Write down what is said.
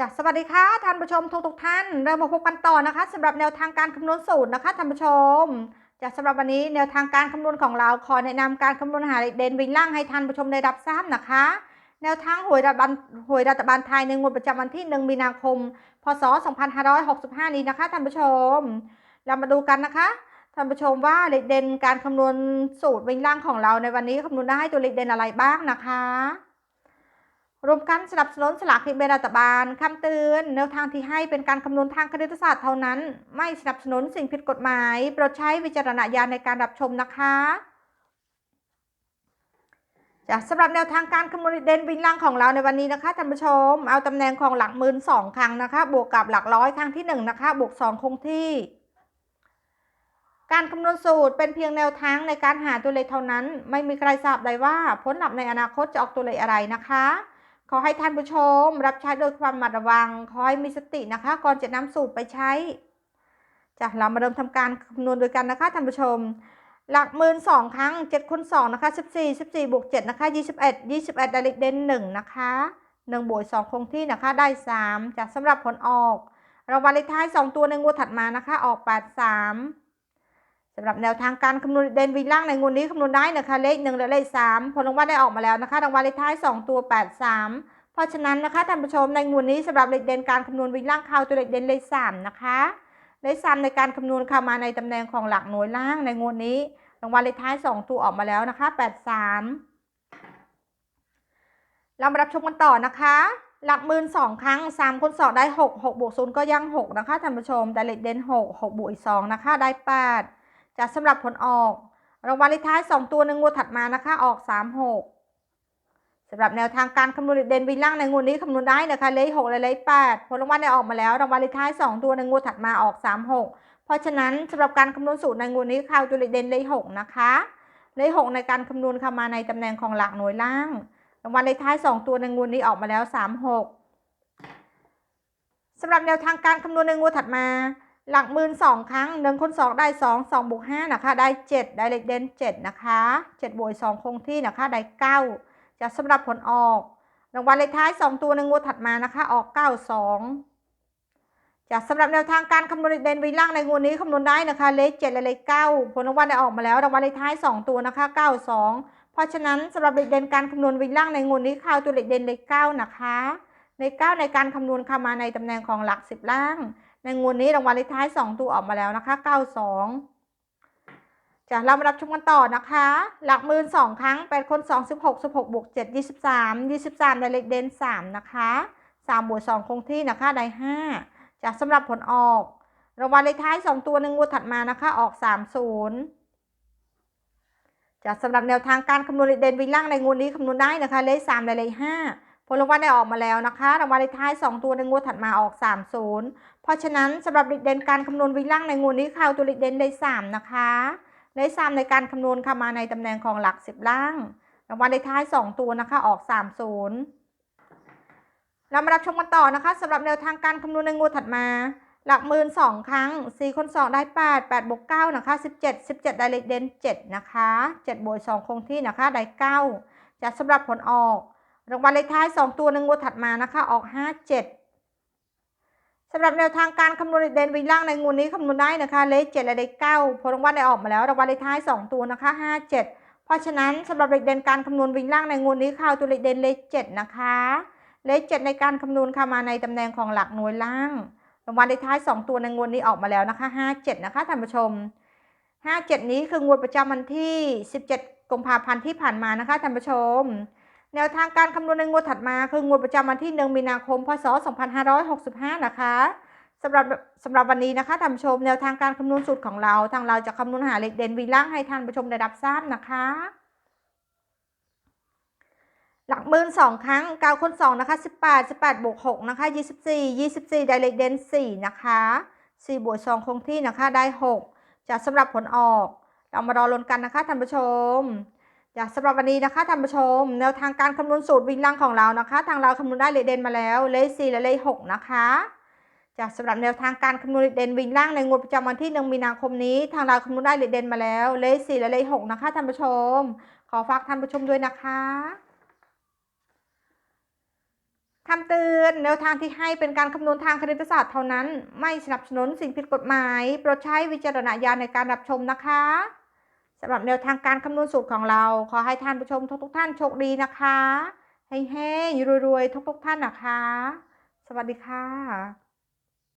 จ้ะสวัสดีค่ะท่านผู้ชมทุกทุกท่าน เรามาพบกันต่อนะคะสำหรับแนวทางการคำนวณสูตรนะคะท่านผู้ชมจ้ะสำหรับวันนี้แนวทางการคำนวณของเราขอแนะนำการคำนวณหาเด่นวิ่งล่างให้ท่านผู้ชมได้รับทราบนะคะ แนวทางหวยรัฐบาลหวยรัฐบาลไทยในงวดประจำวันที่ 1 มีนาคม พศ 2565 นี้นะคะท่านผู้ชม เรามาดูกันนะคะท่านผู้ชมว่าเลขเด่นการคำนวณสูตรวิ่งล่างของเราในวันนี้คำนวณได้ตัวเลขเด่นอะไรบ้างนะคะ รวมกันสนับสนุนสลากกินแบ่งรัฐบาลคำเตือนแนวทางที่ให้เป็นการคำนวณทางคณิตศาสตร์เท่านั้น ไม่สนับสนุนสิ่งผิดกฎหมาย โปรดใช้วิจารณญาณในการรับชมนะคะจ้ะสำหรับแนวทางการคำนวณเด่นวิ่งล่างของเราในวันนี้นะคะท่านผู้ชม เอาตำแหน่งของหลักหมื่นสองครั้งนะคะ บวกกับหลักร้อยครั้งที่หนึ่งนะคะบวกสองคงที่ การคำนวณสูตรเป็นเพียงแนวทางในการหาตัวเลขเท่านั้น ไม่มีใครทราบได้ว่าผลลัพธ์ในอนาคตจะออกตัวเลขอะไรนะคะ ขอให้ท่านผู้ชม รับใช้โดยความระมัดระวัง ขอให้มีสตินะคะ ก่อนจะนำสูตรไปใช้จ้ะเรามาเริ่มทำการคำนวณโดยกันนะคะท่านผู้ชม หลักหมื่นสองครั้งเจ็ดคูณสองนะคะสิบสี่สิบสี่บวกเจ็ดนะคะยี่สิบเอ็ดยี่สิบเอ็ดได้เลขเด่นหนึ่งนะคะหนึ่งบวกสองคงที่นะคะได้สามจ้ะสำหรับผลออกรางวัลเลขท้ายสองตัวในงวดถัดมานะคะ ออกแปดสาม สำหรับแนวทางการคำนวณเด่นวิงล่างในงวดนี้คำนวณได้นะคะเลขหนึ่งและเลขสามผลรางวัลได้ออกมาแล้วนะคะรางวัลเลขท้ายสองตัวแปดสามเพราะฉะนั้นนะคะท่านผู้ชมในงวดนี้สำหรับเลขเด่นการคำนวณวิงล่างเข้าตัวเลขเด่นเลขสามนะคะเลขสามในการคำนวณเข้ามาในตำแหน่งของหลักหน่วยล่างในงวดนี้รางวัลเลขท้ายสองตัวออกมาแล้วนะคะแปดสามเรามารับชมกันต่อนะคะ หลักหมื่นสองครั้งสามคูณสองได้หกหกบวกศูนย์ก็ยังหกนะคะท่านผู้ชมแต่เลขเด่นหกหกบวกอีกสองนะคะได้แปด จะสำหรับผลออก รางวัลเลขท้าย 2 ตัวในงวดถัดมานะคะ ออก 3 6สำหรับแนวทางการคำนวณเด่นวินล่างในงวดนี้คำนวณได้นะคะเลข6และเลข8ผลรางวัลได้ออกมาแล้ว รางวัลเลขท้าย 2 ตัวในงวดถัดมาออก 3 6 เพราะฉะนั้นสำหรับการคำนวณสูตรในงวดนี้ข้าตัวเลขเด่นเลข6นะคะเลข6ในการคำนวณเข้ามาในตำแหน่งของหลักหน่วยล่าง รางวัลเลขท้าย 2 ตัวในงวดนี้ออกมาแล้ว 3 6สำหรับแนวทางการคำนวณในงวดถัดมา หลักหมื่นสองครั้งหนึ่งคูณสองได้สองสองบวกห้านะคะ ได้เจ็ดได้เลขเด่นเจ็ดนะคะเจ็ดบวกสองคงที่นะคะ ได้เก้าจะสำหรับผลออกรางวัลเลขท้ายสองตัวในงวดถัดมานะคะ ออกเก้าสองจะสำหรับแนวทางการคำนวณเลขเด่นวีล่างในงวดนี้คำนวณได้นะคะ เลขเจ็ดและเลขเก้าผลรางวัลได้ออกมาแล้วรางวัลเลขท้ายสองตัวนะคะเก้าสองเพราะฉะนั้นสำหรับเลขเด่นการคำนวณวีล่างในงวดนี้ข้าวตัวเลขเด่นเลขเก้านะคะเลขเก้าในการคำนวณเข้ามาในตำแหน่งของหลักสิบล่าง ในงวดนี้รางวัลเลขท้าย 2 ตัวออกมาแล้วนะคะ 92 จะเรามารับชมกันต่อนะคะ หลักหมื่นสองครั้ง 8 คน 2 16 16บวก7 23 23 ได้เลขเด่น3 นะคะ 3 บวก 2 คงที่นะคะ ได้ 5จากสำหรับผลออก รางวัลเลขท้าย 2 ตัวในงวดถัดมานะคะ ออก 30จากสำหรับแนวทางการคำนวณเลขเด่นวิ่งล่างในงวดนี้คำนวณได้นะคะ เลข3และเลข5 ผลรางวัลได้ออกมาแล้วนะคะรางวัลเลขท้าย 2 ตัวในงวดถัดมาออก 30 เพราะฉะนั้นสำหรับเลขเด่นการคำนวณวิ่งล่างในงวดนี้เข้าตัวเลขเด่นได้ 3 นะคะได้3ในการคำนวณเข้ามาในตำแหน่งของหลัก 10 ล่างรางวัลเลขท้าย 2 ตัวนะคะออก 30 เรามารับชมกันต่อนะคะสำหรับแนวทางการคำนวณในงวดถัดมา หลักหมื่นสองครั้ง4คน2ได้ 8 8บวก9นะคะ17 17 ได้เลขเด่น7นะคะ7บวก2คงที่นะคะได้9จะสำหรับผลออก รางวัลเลขท้าย 2 ตัวในงวดถัดมานะคะ ออก 57สำหรับแนวทางการคำนวณเด่นวิ่งล่างในงวดนี้คำนวณได้นะคะเลข7และเลข9ผลรางวัลได้ออกมาแล้วรางวัลเลขท้าย 2 ตัวนะคะ 57 เพราะฉะนั้นสำหรับเลขเด่นการคำนวณวิ่งล่างในงวดนี้ข้าตัวเลขเด่นเลข7นะคะเลข7ในการคำนวณเข้ามาในตำแหน่งของหลักหน่วยล่างรางวัลเลขท้าย 2 ตัวในงวดนี้ออกมาแล้วนะคะ 57 นะคะท่านผู้ชม 57 นี้คืองวดประจำวันที่ 17กุมภาพันธ์ที่ผ่านมานะคะท่านผู้ชม แนวทางการคำนวณในงวดถัดมาคืองวดประจำวันที่ 1 มีนาคม พศ 2565 นะคะสำหรับสำหรับวันนี้นะคะท่านผู้ชมแนวทางการคำนวณสูตรของเรา ทางเราจะคำนวณหาเลขเด่นวีล่างให้ท่านผู้ชมได้รับทราบนะคะ หลักหมื่นสองครั้งเก้าคนสองนะคะสิบแปดสิบแปดบวกหกนะคะยี่สิบสี่ยี่สิบสี่ได้เลขเด่นสี่นะคะสี่บวกสองคงที่นะคะได้หกจะสำหรับผลออก เรามารอลุ้นกันนะคะท่านผู้ชม จ้ะสำหรับวันนี้นะคะท่านผู้ชม แนวทางการคำนวณสูตรวิ่งล่างของเรานะคะ ทางเราคำนวณได้เลขเด่นมาแล้วเลขสี่และเลขหกนะคะจ้ะสำหรับแนวทางการคำนวณเลขเด่นวิ่งล่างในงวดประจำวันที่หนึ่งมีนาคมนี้ ทางเราคำนวณได้เลขเด่นมาแล้ว เลขสี่และเลขหกนะคะท่านผู้ชม ขอฝากท่านผู้ชมด้วยนะคะคำเตือนแนวทางที่ให้เป็นการคำนวณทางคณิตศาสตร์เท่านั้น ไม่สนับสนุนสิ่งผิดกฎหมาย โปรดใช้วิจารณญาณในการรับชมนะคะ สำหรับแนวทางการคำนวณสูตรของเรา ขอให้ท่านผู้ชมทุกทกท่านโชคดีนะคะให้แห้งๆรวยๆทุกทกท่านนะคะ สวัสดีค่ะ